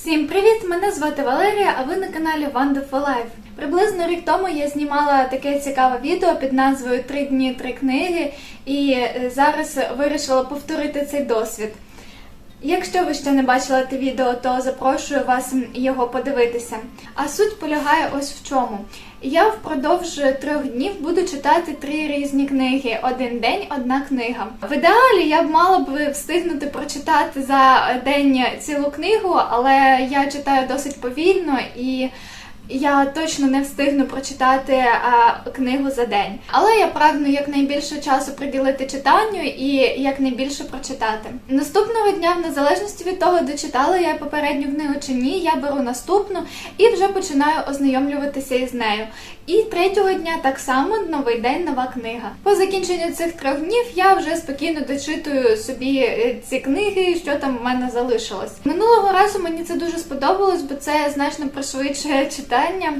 Всім привіт! Мене звати Валерія, а ви на каналі Wonderful Life. Приблизно рік тому я знімала таке цікаве відео під назвою Три дні, три книги, і е, зараз вирішила повторити цей досвід. Якщо ви ще не бачили те відео, то запрошую вас його подивитися. А суть полягає ось в чому. Я впродовж трьох днів буду читати три різні книги. Один день, одна книга. В ідеалі я б мала б встигнути прочитати за день цілу книгу, але я читаю досить повільно і. Я точно не встигну прочитати а, книгу за день, але я прагну якнайбільше часу приділити читанню і якнайбільше прочитати. Наступного дня, в незалежності від того, дочитала я попередню книгу чи ні, я беру наступну і вже починаю ознайомлюватися із нею. І третього дня так само новий день, нова книга. По закінченню цих трьох днів я вже спокійно дочитую собі е, ці книги, що там в мене залишилось. Минулого разу мені це дуже сподобалось, бо це значно пришвидшує читання.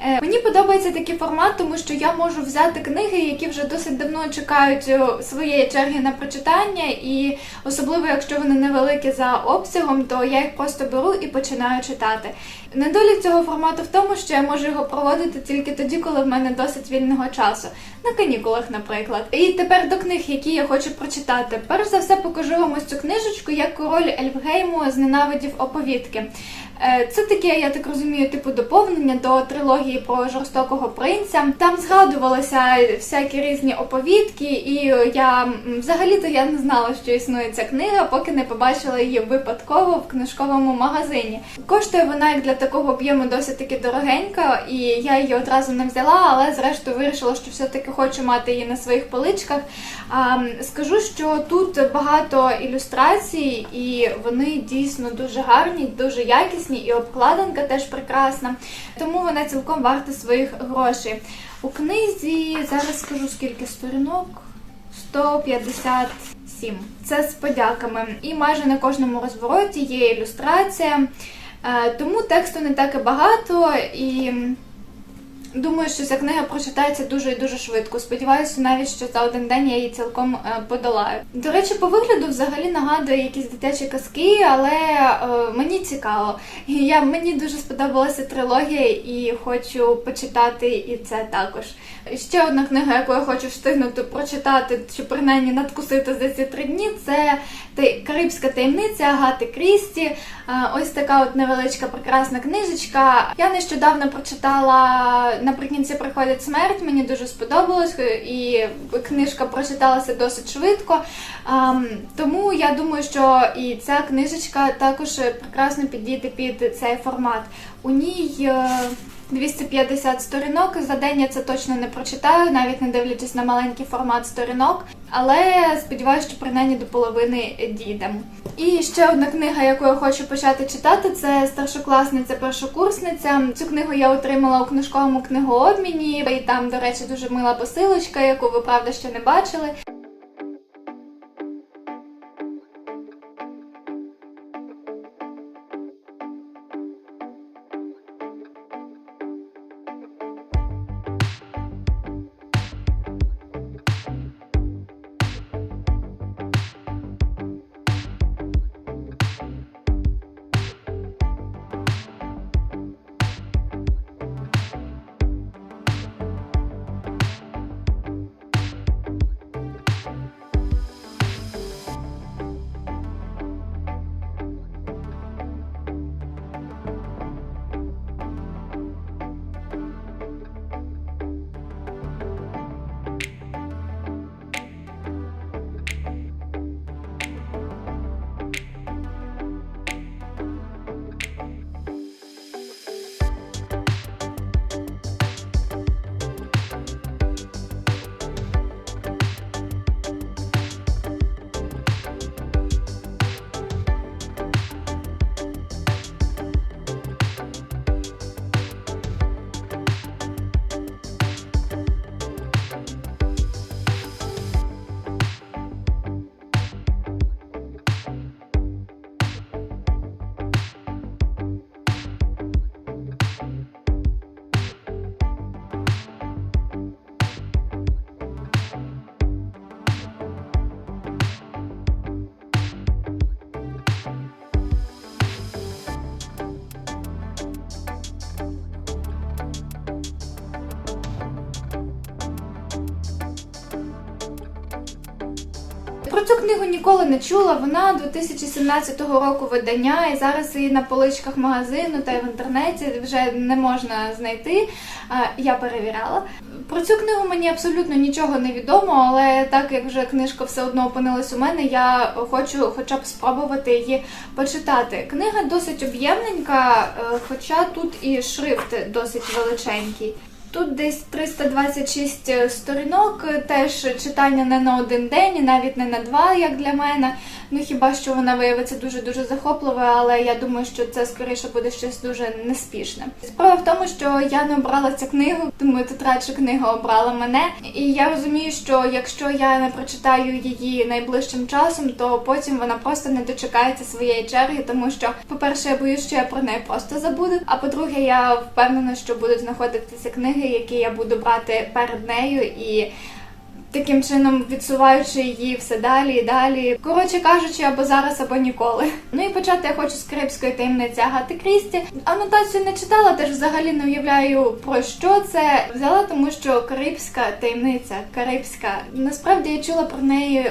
Е, Мені подобається такий формат, тому що я можу взяти книги, які вже досить давно чекають е, своєї черги на прочитання, і особливо якщо вони невеликі за обсягом, то я їх просто беру і починаю читати. Недолік цього формату в тому, що я можу його проводити тільки тоді, коли в мене досить вільного часу, на канікулах, наприклад. І тепер до книг, які я хочу прочитати. Перш за все покажу вам ось цю книжечку, як король Ельфгейму зненавидів оповідки. Е, Це таке, я так розумію, типу доповнення до трилогії про жорстокого принця. Там згадувалися всякі різні оповідки, і я взагалі-то я не знала, що існує ця книга, поки не побачила її випадково в книжковому магазині. Коштує вона як для такого об'єму досить таки дорогенька, і я її одразу не взяла, але зрештою вирішила, що все-таки хочу мати її на своїх поличках. Скажу, що тут багато ілюстрацій, і вони дійсно дуже гарні, дуже якісні, і обкладинка теж прекрасна. Тому вона цілком варта своїх грошей. У книзі зараз скажу скільки сторінок. 157. Це з подяками. І майже на кожному розвороті є ілюстрація. Е, Тому тексту не так і багато і. Думаю, що ця книга прочитається дуже і дуже швидко. Сподіваюся, навіть що за один день я її цілком е, подолаю. До речі, по вигляду взагалі нагадує якісь дитячі казки, але е, мені цікаво. Я мені дуже сподобалася трилогія і хочу почитати і це також. Ще одна книга, яку я хочу встигнути прочитати, чи принаймні надкусити за ці три дні, це «Та- Карибська таємниця Агати Крісті. Е, Ось така от невеличка прекрасна книжечка. Я нещодавно прочитала наприкінці приходить смерть. Мені дуже сподобалось, і книжка прочиталася досить швидко. Тому я думаю, що і ця книжечка також прекрасно підійде під цей формат. У ній е, 250 сторінок. За день я це точно не прочитаю, навіть не дивлячись на маленький формат сторінок. Але сподіваюся, що принаймні до половини дійдемо. І ще одна книга, яку я хочу почати читати, це старшокласниця першокурсниця. Цю книгу я отримала у книжковому книгообміні, і там, до речі, дуже мила посилочка, яку ви правда ще не бачили. Ніколи не чула. Вона 2017 року видання, і зараз її на поличках магазину та й в інтернеті вже не можна знайти. Я перевіряла. Про цю книгу мені абсолютно нічого не відомо, але так як вже книжка все одно опинилась у мене, я хочу хоча б спробувати її почитати. Книга досить об'ємненька, е, хоча тут і шрифт досить величенький. Тут десь 326 сторінок, теж читання не на один день, і навіть не на два, як для мене. Ну хіба що вона виявиться дуже дуже захопливою, але я думаю, що це скоріше буде щось дуже неспішне. Справа в тому, що я не обрала цю книгу, думаю, тут радше книга обрала мене. І я розумію, що якщо я не прочитаю її найближчим часом, то потім вона просто не дочекається своєї черги, тому що, по-перше, я боюсь, що я про неї просто забуду. А по-друге, я впевнена, що будуть знаходитися книги, які я буду брати перед нею і. Таким чином відсуваючи її все далі і далі. Коротше кажучи, або зараз, або ніколи. Ну і почати я хочу з карибської таємниці Агати Крісті. Анотацію не читала, теж взагалі не уявляю про що це. Взяла, тому що карибська таємниця, карибська. Насправді я чула про неї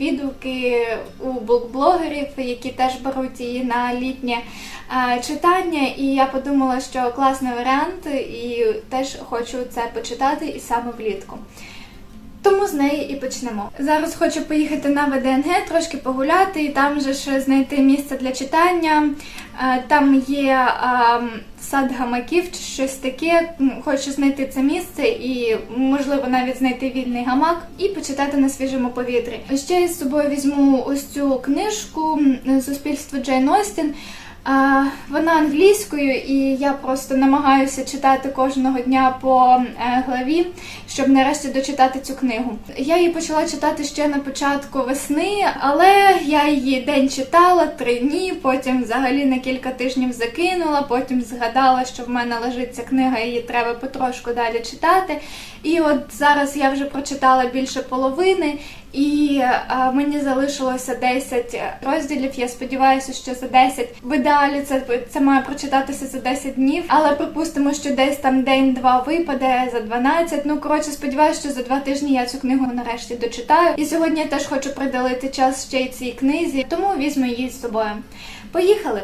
відгуки у блогерів, які теж беруть її на літнє читання. І я подумала, що класний варіант, і теж хочу це почитати і саме влітку. Тому з неї і почнемо. Зараз хочу поїхати на ВДНГ, трошки погуляти і там же ж знайти місце для читання. Е, Там є ем, сад гамаків чи щось таке. Хочу знайти це місце і, можливо, навіть знайти вільний гамак і почитати на свіжому повітрі. Ще з собою візьму ось цю книжку Суспільство Джейн Остін. Вона англійською, і я просто намагаюся читати кожного дня по е, главі, щоб нарешті дочитати цю книгу. Я її почала читати ще на початку весни, але я її день читала, три дні, потім взагалі на кілька тижнів закинула, потім згадала, що в мене лежить книга, і її треба потрошку далі читати. І от зараз я вже прочитала більше половини. І а, мені залишилося 10 розділів. Я сподіваюся, що за 10 в ідеалі це, це має прочитатися за 10 днів. Але припустимо, що десь там день-два випаде за 12. Ну коротше, сподіваюся, що за два тижні я цю книгу нарешті дочитаю. І сьогодні я теж хочу приділити час ще й цій книзі, тому візьму її з собою. Поїхали!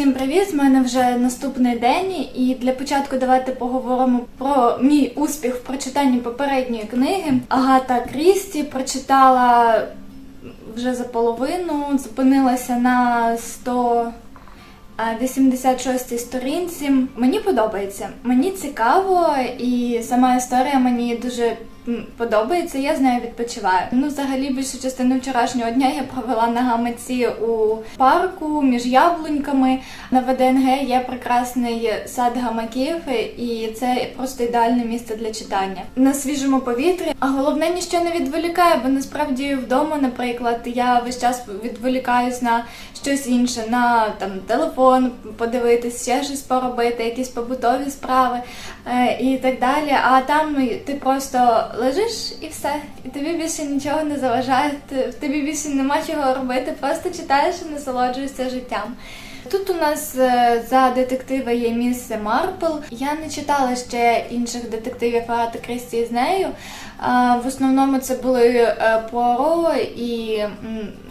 Всім привіт! З мене вже наступний день, і для початку давайте поговоримо про мій успіх в прочитанні попередньої книги. Агата Крісті прочитала вже за половину, зупинилася на 186 сторінці. Мені подобається, мені цікаво, і сама історія мені дуже подобається, я з нею відпочиваю. Ну, взагалі, більшу частину вчорашнього дня я провела на гамаці у парку між яблуньками. На ВДНГ є прекрасний сад гамаків, і це просто ідеальне місце для читання на свіжому повітрі. А головне ніщо не відволікає, бо насправді вдома, наприклад, я весь час відволікаюсь на щось інше, на там телефон подивитись, ще щось поробити, якісь побутові справи е, і так далі. А там ти просто лежиш і все, і тобі більше нічого не заважає. Тобі більше нема чого робити, просто читаєш і насолоджуєшся життям. Тут у нас е, за детектива є міс Марпл. Я не читала ще інших детективів Агати Крісті з нею. В основному це були е, Пуаро і,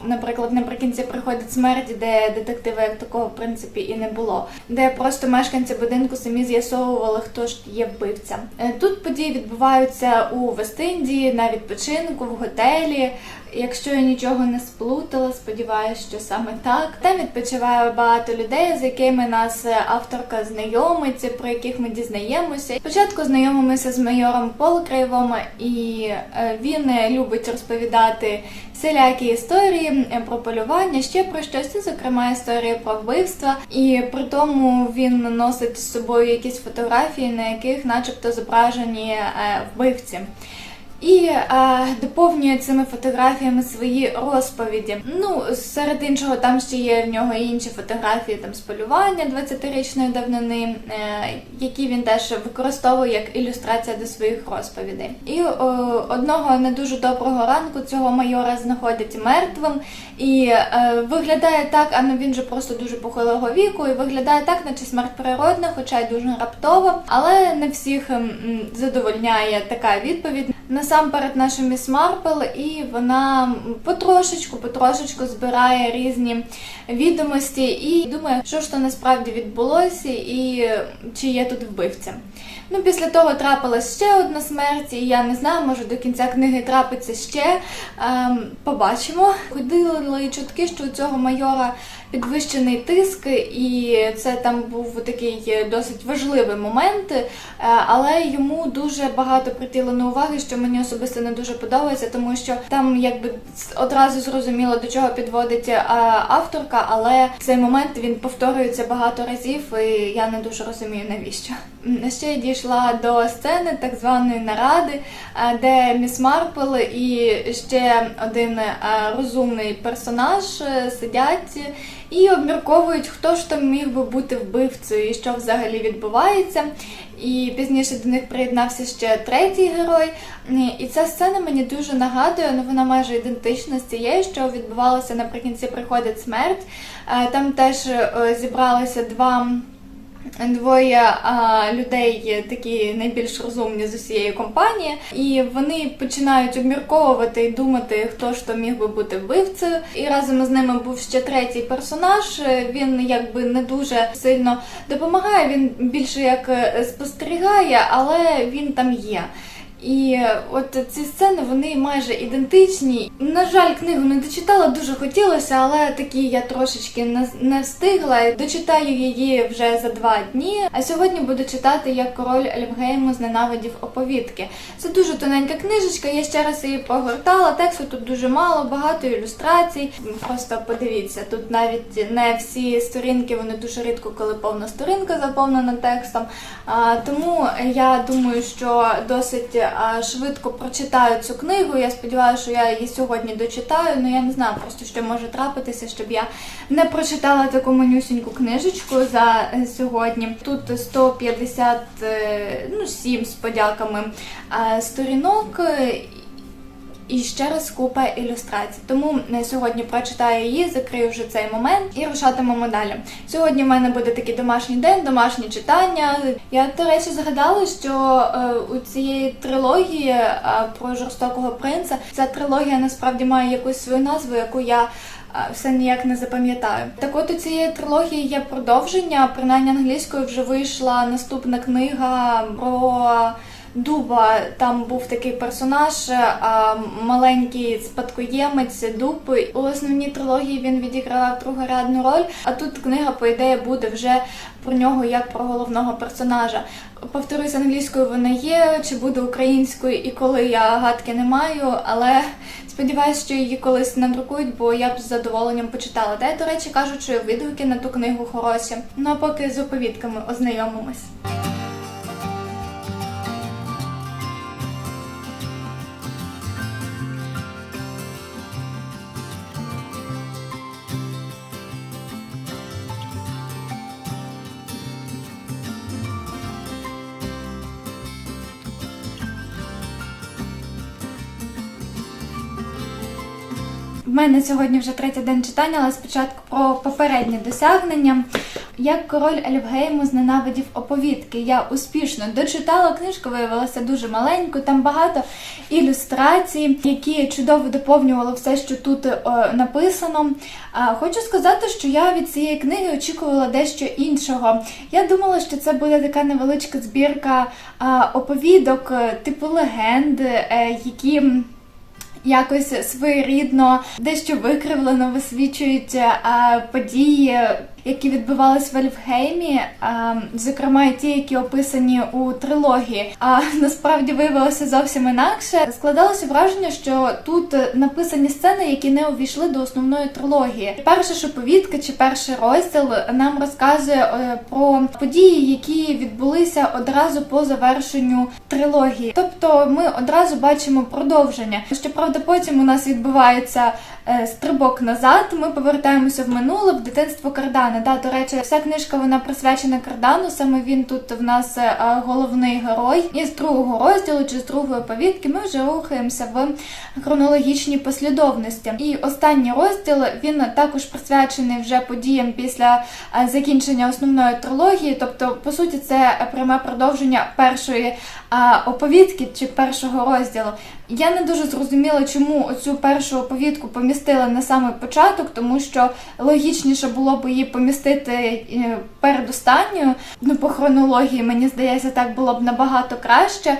наприклад, наприкінці приходить смерть, де детектива як такого в принципі і не було, де просто мешканці будинку самі з'ясовували, хто ж є вбивця. Е, Тут події відбуваються у Вест-Індії, на відпочинку, в готелі. Якщо я нічого не сплутала, сподіваюся, що саме так. Там відпочиває багато людей, з якими нас е, авторка знайомиться, про яких ми дізнаємося. Спочатку знайомимося з майором Полкраєвом, і е, він е, любить розповідати всілякі історії е, про полювання, ще про щось, зокрема історії про вбивства. І при тому він носить з собою якісь фотографії, на яких, начебто, зображені вбивці. І е, доповнює цими фотографіями свої розповіді. Ну, серед іншого, там ще є в нього інші фотографії там з полювання 20-річної давнини, е, які він теж використовує як ілюстрація до своїх розповідей. І о, одного не дуже доброго ранку цього майора знаходять мертвим, і е, виглядає так, а ну він же просто дуже похилого віку, і виглядає так, наче смерть природна, хоча й дуже раптова. Але не всіх ем, задовольняє така відповідь. Насамперед наша міс Марпл, і вона потрошечку, потрошечку збирає різні відомості і думає, що ж то насправді відбулося, і чи є тут вбивця. Ну, після того трапилась ще одна смерть, і я не знаю, може до кінця книги трапиться ще. Ем, побачимо. Ходили чутки, що у цього майора підвищений тиск, і це там був такий досить важливий момент, е, але йому дуже багато приділено уваги, що мені особисто не дуже подобається, тому що там якби одразу зрозуміло до чого підводить е, авторка, але цей момент він повторюється багато разів, і я не дуже розумію навіщо. Ще я дійшла до сцени так званої наради, е, де міс Марпл і ще один розумний персонаж сидять і обмірковують, хто ж там міг би бути вбивцею і що взагалі відбувається. І пізніше до них приєднався ще третій герой. І ця сцена мені дуже нагадує, ну вона майже ідентична з цією, що відбувалося наприкінці приходить смерть. Е, Там теж е, зібралися два. Двоє а, людей такі найбільш розумні з усієї компанії, і вони починають обмірковувати і думати, хто ж то міг би бути вбивцею. І разом з ними був ще третій персонаж. Він якби не дуже сильно допомагає. Він більше як е, спостерігає, але він там є. І от ці сцени вони майже ідентичні. На жаль, книгу не дочитала, дуже хотілося, але такі я трошечки не, встигла. Дочитаю її вже за два дні. А сьогодні буду читати як король Ельфгейму зненавидів оповідки. Це дуже тоненька книжечка. Я ще раз її погортала. Тексту тут дуже мало, багато ілюстрацій. Просто подивіться, тут навіть не всі сторінки, вони дуже рідко, коли повна сторінка заповнена текстом. Тому я думаю, що досить швидко прочитаю цю книгу. Я сподіваюся, що я її сьогодні дочитаю. але я не знаю просто, що може трапитися, щоб я не прочитала таку манюсіньку книжечку за е, сьогодні. Тут 157 з подяками сторінок. І ще раз купа ілюстрацій. Тому сьогодні прочитаю її, закрию вже цей момент і рушатимемо далі. Сьогодні в мене буде такий домашній день, домашні читання. Я, до речі, згадала, що е, у цієї трилогії е, про жорстокого принца ця трилогія насправді має якусь свою назву, яку я. е, Все ніяк не запам'ятаю. Так от у цієї трилогії є продовження. Принаймні англійською вже вийшла наступна книга про дуба. Там був такий персонаж, маленький спадкоємець дуб. У основній трилогії він відіграв другорядну роль. А тут книга, по ідеї, буде вже про нього як про головного персонажа. Повторюсь, англійською вона є, чи буде українською, і коли я гадки не маю, але сподіваюся, що її колись надрукують, бо я б з задоволенням почитала. Де, до речі, кажуть, що відгуки на ту книгу хороші. Ну а поки з оповідками ознайомимось. Мене сьогодні вже третій день читання, але спочатку про попереднє досягнення. Як король Ельфгейму зненавидів оповідки. Я успішно дочитала книжку, виявилася дуже маленькою. Там багато ілюстрацій, які чудово доповнювали все, що тут е, написано. Хочу сказати, що я від цієї книги очікувала дещо іншого. Я думала, що це буде така невеличка збірка оповідок, е, типу легенд, е, які. Якось своєрідно, дещо викривлено висвічують події, які відбувались в Ельфгеймі, зокрема і ті, які описані у трилогії. А насправді виявилося зовсім інакше. Складалося враження, що тут написані сцени, які не увійшли до основної трилогії. Перша ж оповідка чи перший розділ нам розказує е, про події, які відбулися одразу по завершенню трилогії. Тобто ми одразу бачимо продовження. Щоправда, потім у нас відбувається е, стрибок назад. Ми повертаємося в минуле, в дитинство Кардана. Да, до речі, вся книжка вона присвячена Кардану. Саме він тут в нас е, головний герой. І з другого розділу чи з другої повідки ми вже рухаємося в хронологічній послідовності. І останній розділ він також присвячений вже подіям після е, закінчення основної трилогії. Тобто, по суті, це пряме продовження першої оповідки чи першого розділу. Я не дуже зрозуміла, чому оцю першу оповідку помістили на самий початок, тому що логічніше було б її помістити е, передостанньою. Ну, по хронології, мені здається, так було б набагато краще.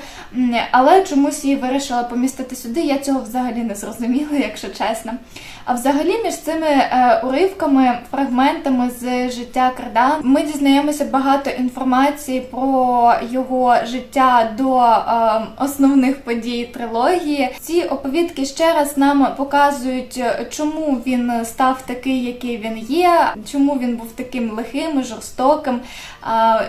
Але чомусь її вирішила помістити сюди. Я цього взагалі не зрозуміла, якщо чесно. А взагалі між цими е, уривками, фрагментами з життя Кардана ми дізнаємося багато інформації про його життя до е, основних подій трилогії. Ці оповідки ще раз нам показують, е, чому він став такий, який він є, чому він був таким лихим, жорстоким,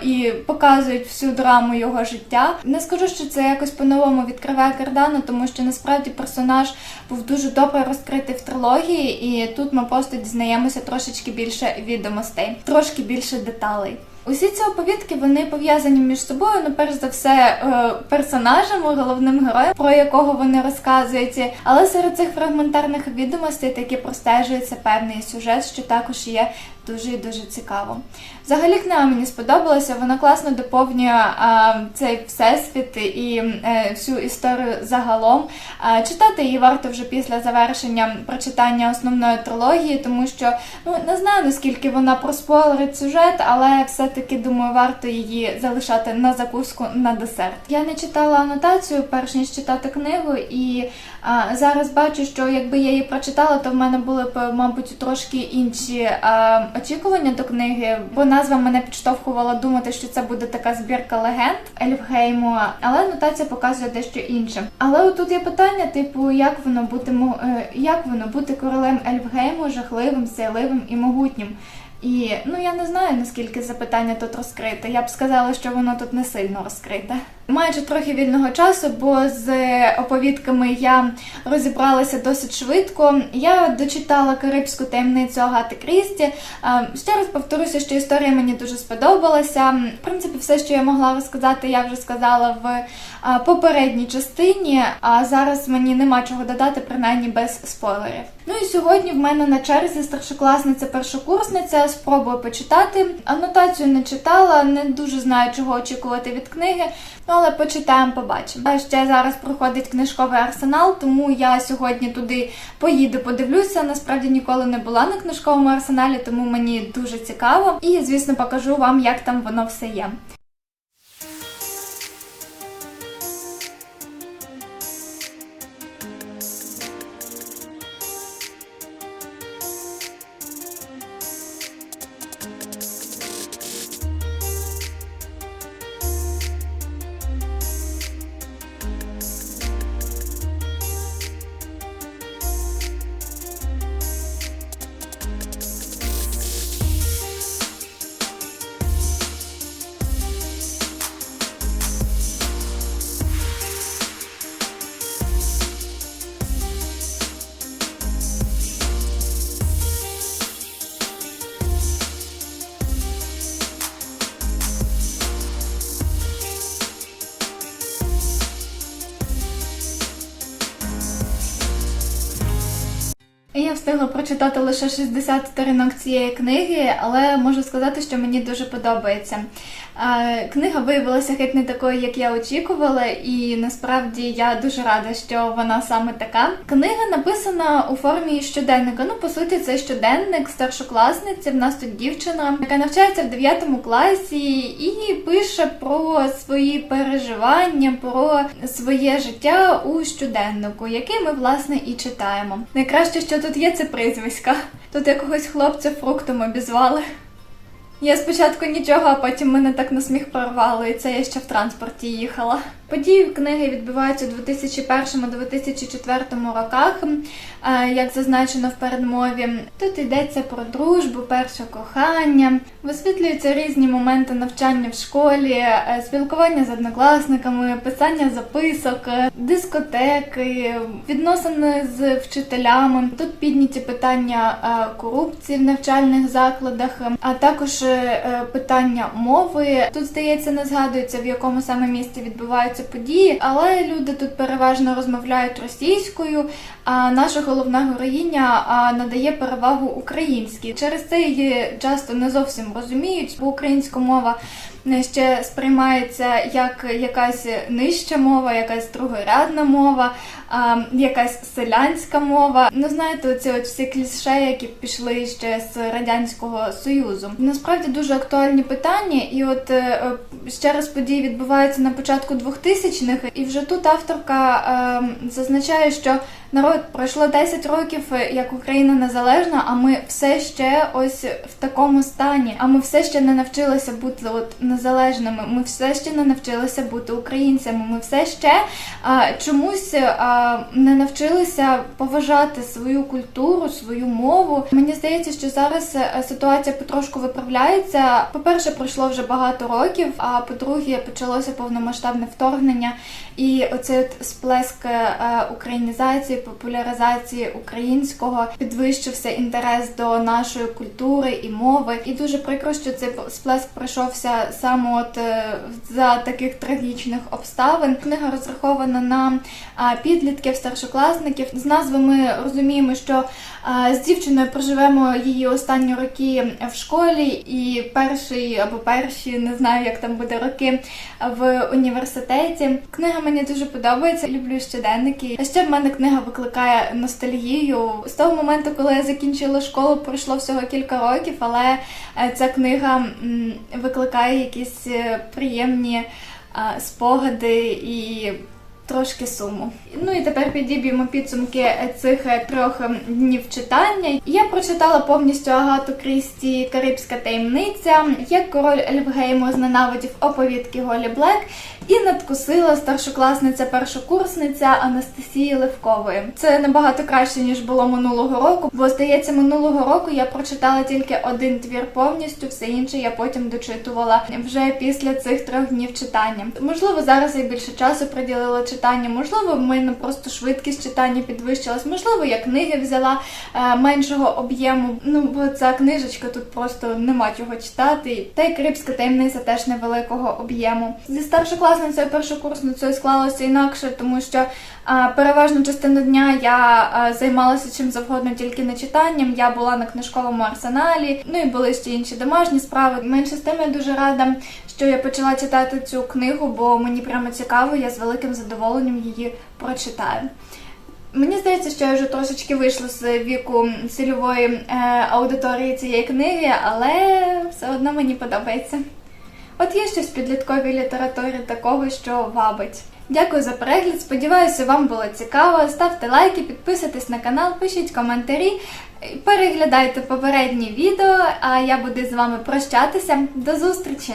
і показують всю драму його життя. Не скажу, що це якось по-новому відкриває Кардана, тому що насправді персонаж був дуже добре розкритий в трилогії, і тут ми просто дізнаємося трошечки більше відомостей, трошки більше деталей. Усі ці оповідки вони пов'язані між собою. Ну, перш за все, е, персонажем, головним героєм, про якого вони розказують. Але серед цих фрагментарних відомостей таки простежується певний сюжет, що також є дуже і дуже цікаво. Взагалі книга мені сподобалася, вона класно доповнює а, цей всесвіт і е, всю історію загалом. А, читати її варто вже після завершення прочитання основної трилогії, тому що ну не знаю наскільки вона проспойлерить сюжет, але все-таки думаю, варто її залишати на закуску на десерт. Я не читала анотацію, перш ніж читати книгу, і а, зараз бачу, що якби я її прочитала, то в мене були б, мабуть, трошки інші а, очікування до книги, бо назва мене підштовхувала думати, що це буде така збірка легенд Ельфгейму, але анотація показує дещо інше. Але отут є питання, типу, як воно бути е, як воно бути королем Ельфгейму, жахливим, сяйливим і могутнім. І ну я не знаю наскільки запитання тут розкрите. Я б сказала, що воно тут не сильно розкрите. Маючи трохи вільного часу, бо з оповідками я розібралася досить швидко. Я дочитала Карибську таємницю Агати Крісті. Е, Ще раз повторюся, що історія мені дуже сподобалася. В принципі, все, що я могла розказати, я вже сказала в е, попередній частині. А зараз мені нема чого додати, принаймні без спойлерів. Ну і сьогодні в мене на черзі старшокласниця першокурсниця. Спробую почитати. Анотацію не читала, не дуже знаю, чого очікувати від книги. Ну, але почитаємо, побачимо. А ще зараз проходить книжковий арсенал, тому я сьогодні туди поїду, подивлюся. Насправді ніколи не була на книжковому арсеналі, тому мені дуже цікаво. І, звісно, покажу вам, як там воно все є. Я встигла прочитати лише 60 сторінок цієї книги, але можу сказати, що мені дуже подобається. Книга виявилася геть не такою, як я очікувала, і насправді я дуже рада, що вона саме така. Книга написана у формі щоденника. Ну, по суті, це щоденник старшокласниці. В нас тут дівчина, яка навчається в 9 класі і пише про свої переживання, про своє життя у щоденнику, який ми власне і читаємо. Найкраще, що тут є, це прізвиська. Тут якогось хлопця фруктом обізвали. Я спочатку нічого, а потім мене так на сміх порвало, і це я ще в транспорті їхала. Події книги відбуваються у 2001-2004 роках, е, як зазначено в передмові. Тут йдеться про дружбу, перше кохання, висвітлюються різні моменти навчання в школі, е, спілкування з однокласниками, писання записок, е, дискотеки, відносини з вчителями. Тут підняті питання корупції в навчальних закладах, а також питання мови. Тут здається, не згадується в якому саме місці відбуваються події, але люди тут переважно розмовляють російською. А наша головна героїня надає перевагу українській. Через це її часто не зовсім розуміють, бо українська мова е, ще сприймається як якась нижча мова, якась другорядна мова, якась селянська мова. Ну знаєте, оці от всі кліше, які пішли ще з радянського союзу. Насправді дуже актуальні питання, і от е, е, ще раз події відбуваються на початку 2000-х, і вже тут авторка е, зазначає, що народ пройшло 10 років, як Україна незалежна, а ми все ще ось в такому стані. А ми все ще не навчилися бути от незалежними. Ми все ще не навчилися бути українцями. Ми все ще чомусь не навчилися поважати свою культуру, свою мову. Мені здається, що зараз е, ситуація потрошку виправляється. По-перше, пройшло вже багато років. А по-друге, почалося повномасштабне вторгнення, і оцей от сплеск е, українізації, популяризації українського підвищився інтерес до нашої культури і мови. І дуже прикро, що цей сплеск пройшовся саме от е, за таких трагічних обставин. Книга розрахована на а, підлітків, старшокласників. З назви ми розуміємо, що з дівчиною проживемо її останні роки в школі, і перший або перші, не знаю, як там буде роки в університеті. Книга мені дуже подобається. Люблю щоденники. А ще в мене книга викликає ностальгію. З того моменту, коли я закінчила школу, пройшло всього кілька років, але е, ця книга викликає якісь е, приємні спогади і. Трошки суму. Ну і тепер підіб'ємо підсумки цих е, трьох ем, днів читання. Я прочитала повністю Агату Крісті Карибська таємниця, як король Ельфгейму зненавидів оповідки Голі Блек і надкусила старшокласниця першокурсниця Анастасії Левкової. Це набагато краще ніж було минулого року, бо здається, минулого року я прочитала тільки один твір повністю, все інше я потім дочитувала вже після цих трьох днів читання. Можливо, зараз я більше часу приділила читання, можливо, в мене просто швидкість читання підвищилась, можливо, я книги взяла е, меншого об'єму. Ну бо ця книжечка тут просто нема чого читати. Та й Карибська таємниця теж невеликого об'єму. Зі старшокласницею першокурсницею склалося інакше, тому що переважну частину дня я займалася чим завгодно, тільки не читанням. Я була на книжковому арсеналі, ну і були ще інші домашні справи. Менше з тим я дуже рада, що я почала читати цю книгу, бо мені прямо цікаво, я з великим задоволенням її прочитаю. Мені здається, що я вже трошечки вийшла з віку цільової е, аудиторії цієї книги, але все одно мені подобається. От є щось в підлітковій літературі такого, що вабить. Дякую за перегляд. Сподіваюся, вам було цікаво. Ставте лайки, підписуйтесь на канал, пишіть коментарі, переглядайте попередні відео, а я буду з вами прощатися. До зустрічі!